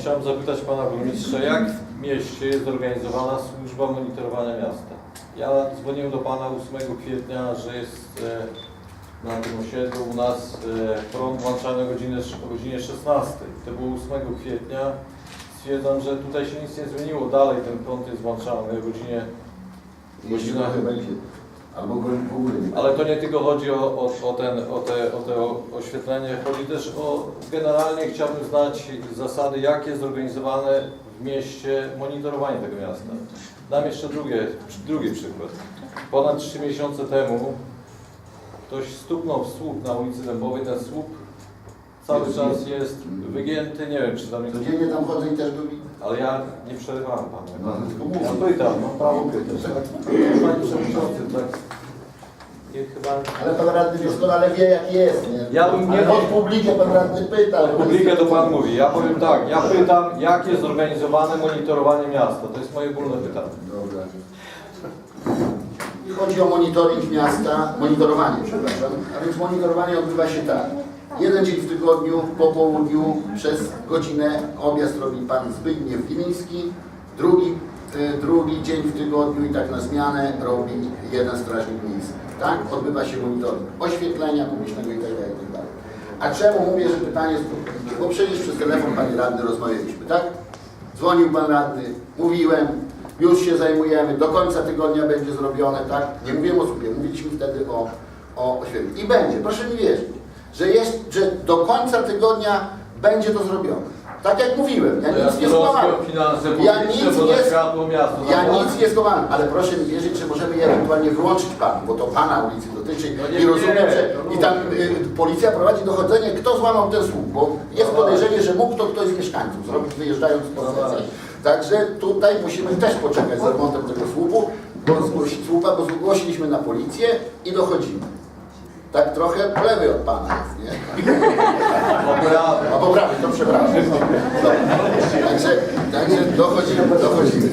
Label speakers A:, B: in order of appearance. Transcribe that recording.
A: Chciałem zapytać Pana Burmistrza, jak w mieście jest zorganizowana służba monitorowania miasta? Ja dzwoniłem do Pana 8 kwietnia, że jest e, na tym osiedlu u nas e, prąd włączany o godzinie, o godzinie 16. To było 8 kwietnia. Stwierdzam, że tutaj się nic nie zmieniło. Dalej ten prąd jest włączany o godzinie Godzina-
B: będzie. Albo go w ogóle nie.
A: Ale to nie tylko chodzi o, o, o, ten, o, te, o te oświetlenie, chodzi też o, generalnie chciałbym znać zasady, jak jest zorganizowane w mieście monitorowanie tego miasta. Dam jeszcze drugie, drugi przykład. Ponad 3 miesiące temu ktoś stuknął w słup na ulicy Dębowej, ten słup cały
B: Jest,
A: czas
B: jest.
A: wygięty, nie wiem czy tam jest,
B: Codziennie tam chodzę i też go widzę.
A: ale ja nie przerywałem Panu.
B: No,
A: Ja pytam, mam prawo pytać. Tak? Panie Przewodniczący, tak? Nie, chyba
B: Ale pan radny doskonale wie jak jest, nie?
A: Ja bym nie-
B: Ale pod publikę pan radny pyta.
A: Pod publikę to Pan mówi. Ja powiem tak, ja pytam, jak jest zorganizowane monitorowanie miasta. To jest moje ogólne pytanie.
B: Dobra. Chodzi o monitoring miasta, monitorowanie, przepraszam. A więc monitorowanie odbywa się tak. Jeden dzień w tygodniu, po południu, przez godzinę objazd robi pan Zbigniew Wiliński, drugi, y, drugi dzień w tygodniu i tak na zmianę robi jeden strażnik miejski. Tak? Odbywa się monitoring oświetlenia publicznego itd. itd. A czemu mówię, że pytanie jest Bo przecież przez telefon panie radny rozmawialiśmy, tak? Dzwonił pan radny, mówiłem, już się zajmujemy, do końca tygodnia będzie zrobione, tak? Nie mówiłem o słupie, mówiliśmy wtedy o, o oświetleniu. I będzie, proszę mi wierzyć, że, jest, że do końca tygodnia będzie to zrobione. Tak jak mówiłem, ja nic nie schowałem. Ja nic nie-
A: światło miasto.
B: Ja nic nie schowałem, ale proszę mi wierzyć, że możemy je ewentualnie wyłączyć panu, bo to pana ulicy dotyczy
A: No
B: i rozumiem, że
A: no
B: i tam y, policja prowadzi dochodzenie, kto złamał ten słup, bo jest
A: No
B: podejrzenie, że mógł to ktoś z mieszkańców zrobić wyjeżdżając z
A: No
B: posesji.
A: właśnie.
B: Także tutaj musimy też poczekać z remontem tego słupu, bo zgłosi, słupa, bo zgłosiliśmy na policję i dochodzimy. Tak trochę po lewej od pana jest, nie?
A: Poprawę.
B: A poprawię, to przepraszam. Także, także dochodzimy, dochodzimy.